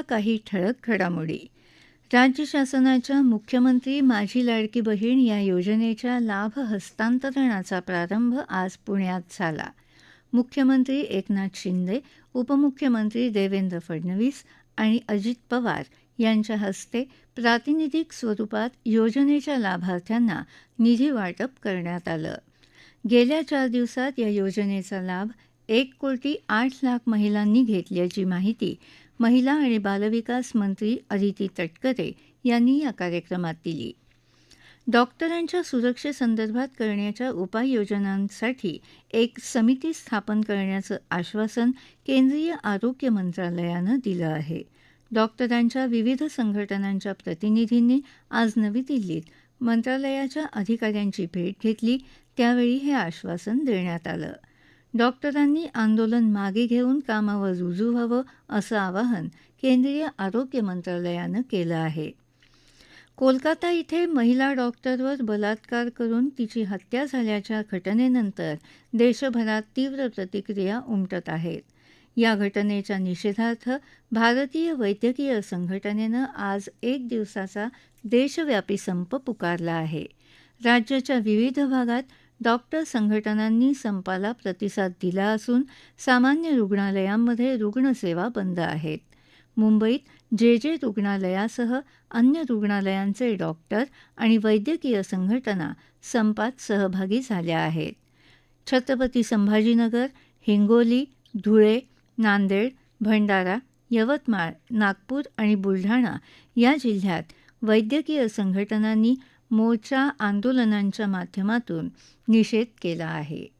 काही ठळक घडामोडी. राज्य शासनाच्या मुख्यमंत्री माझी लाडकी बहीण या योजनेच्या लाभ हस्तांतरणाचा प्रारंभ आज पुण्यात झाला. मुख्यमंत्री एकनाथ शिंदे उपमुख्यमंत्री देवेंद्र फडणवीस आणि अजित पवार यांच्या हस्ते प्रातिनिधिक स्वरूपात योजनेच्या लाभार्थ्यांना निधी वाटप करण्यात आलं. गेल्या चार दिवसात या योजनेचा लाभ एक कोटी आठ लाख महिलांनी घेतल्याची माहिती महिला आणि बालविकास मंत्री अदिती तटकरे यांनी या कार्यक्रमात दिली. डॉक्टरांच्या सुरक्षेसंदर्भात करण्याच्या उपाययोजनांसाठी एक समिती स्थापन करण्याचं आश्वासन केंद्रीय आरोग्य मंत्रालयानं दिलं आहे. डॉक्टरांच्या विविध संघटनांच्या प्रतिनिधींनी आज नवी दिल्लीत मंत्रालयाच्या अधिकाऱ्यांची भेट घेतली. त्यावेळी हे आश्वासन देण्यात आलं. डॉक्टरांनी आंदोलन मागे घेऊन कामावर रुजू व्हावं असं आवाहन केंद्रीय आरोग्य मंत्रालयानं केलं आहे. कोलकाता इथे महिला डॉक्टरवर बलात्कार करून तिची हत्या झाल्याच्या घटनेनंतर देशभरात तीव्र प्रतिक्रिया उमटत आहेत या घटनेच्या निषेधार्थ भारतीय वैद्यकीय संघटनेनं आज एक दिवसाचा देशव्यापी संप पुकारला आहे. राज्याच्या विविध भागात डॉक्टर संघटनांनी संपाला प्रतिसाद दिला असून सामान्य रुग्णालयांमध्ये रुग्णसेवा बंद आहेत. मुंबईत जे जे रुग्णालयासह अन्य रुग्णालयांचे डॉक्टर आणि वैद्यकीय संघटना संपात सहभागी झाल्या आहेत. छत्रपती संभाजीनगर हिंगोली धुळे नांदेड भंडारा यवतमाळ नागपूर आणि बुलढाणा या जिल्ह्यात वैद्यकीय संघटनांनी मोर्चा आंदोलनांच्या माध्यमातून निषेध केला आहे.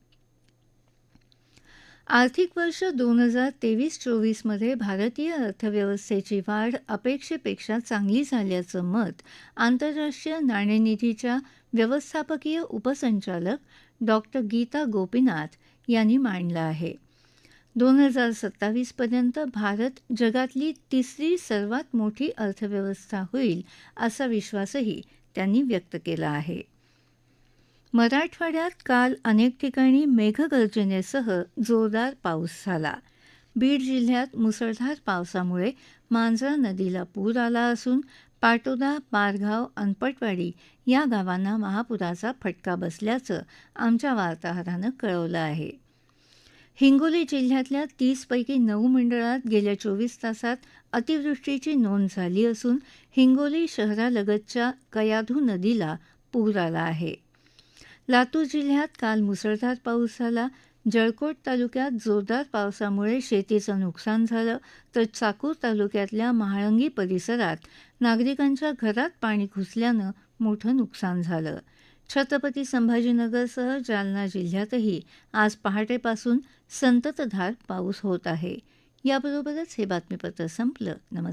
आर्थिक वर्ष दोन हजार तेवीस चोवीसमध्ये भारतीय अर्थव्यवस्थेची वाढ अपेक्षेपेक्षा चांगली झाल्याचं मत आंतरराष्ट्रीय नाणेनिधीच्या व्यवस्थापकीय उपसंचालक डॉक्टर गीता गोपीनाथ यांनी मांडलं आहे. दोन हजार सत्तावीसपर्यंत भारत जगातली तिसरी सर्वात मोठी अर्थव्यवस्था होईल असा विश्वासही त्यांनी व्यक्त केला आहे. मराठवाड्यात काल अनेक ठिकाणी मेघगर्जनेसह जोरदार पाऊस झाला. बीड जिल्ह्यात मुसळधार पावसामुळे मांजरा नदीला पूर आला असून पाटोदा पारगाव अनपटवाडी या गावांना महापुराचा फटका बसल्याचं आमच्या वार्ताहरानं कळवलं आहे. हिंगोली जिल्ह्यातल्या तीसपैकी नऊ मंडळात गेल्या चोवीस तासात अतिवृष्टीची नोंद झाली असून हिंगोली शहरालगतच्या कयाधू नदीला पूर आला आहे. लातूर जिल्ह्यात काल मुसळधार पाऊस झाला. जळकोट तालुक्यात जोरदार पावसामुळे शेतीचं नुकसान झालं तर चाकूर तालुक्यातल्या महाळंगी परिसरात नागरिकांच्या घरात पाणी घुसल्यानं मोठं नुकसान झालं. छत्रपती संभाजीनगरसह जालना जिल्ह्यातही आज पहाटेपासून संततधार पाऊस होत आहे. याबरोबरच हे बातमीपत्र संपलं. नमस्कार.